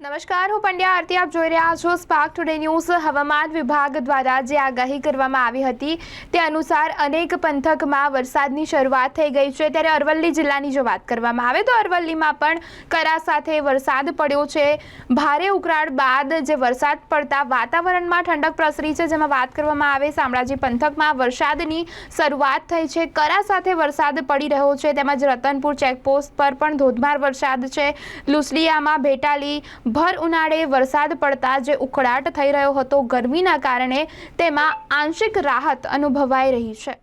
નમસ્કાર, હું પંડ્યા આરતી, આપ જોઈ રહ્યા છો સ્પાર્ક ટુડે ન્યૂઝ હવામાન વિભાગ દ્વારા જે આગાહી કરવામાં આવી હતી તે અનુસાર અનેક પંથકમાં વરસાદની શરૂઆત થઈ ગઈ છે. ત્યારે અરવલ્લી જિલ્લાની જો વાત કરવામાં આવે તો અરવલ્લીમાં પણ કરા સાથે વરસાદ પડ્યો છે. ભારે ઉકળાટ બાદ જે વરસાદ પડતા વાતાવરણમાં ઠંડક પ્રસરી છે, જેમાં વાત કરવામાં આવે શામળાજી પંથકમાં વરસાદની શરૂઆત થઈ છે. કરા સાથે વરસાદ પડી રહ્યો છે, તેમજ રતનપુર ચેકપોસ્ટ પર પણ ધોધમાર વરસાદ છે. લુસડિયામાં ભેટાલી ભર ઉનાળે વરસાદ પડતા જે ઉકળાટ થઈ રહ્યો હતો, ગરમીના કારણે તેમાં આંશિક રાહત અનુભવાઈ રહી છે.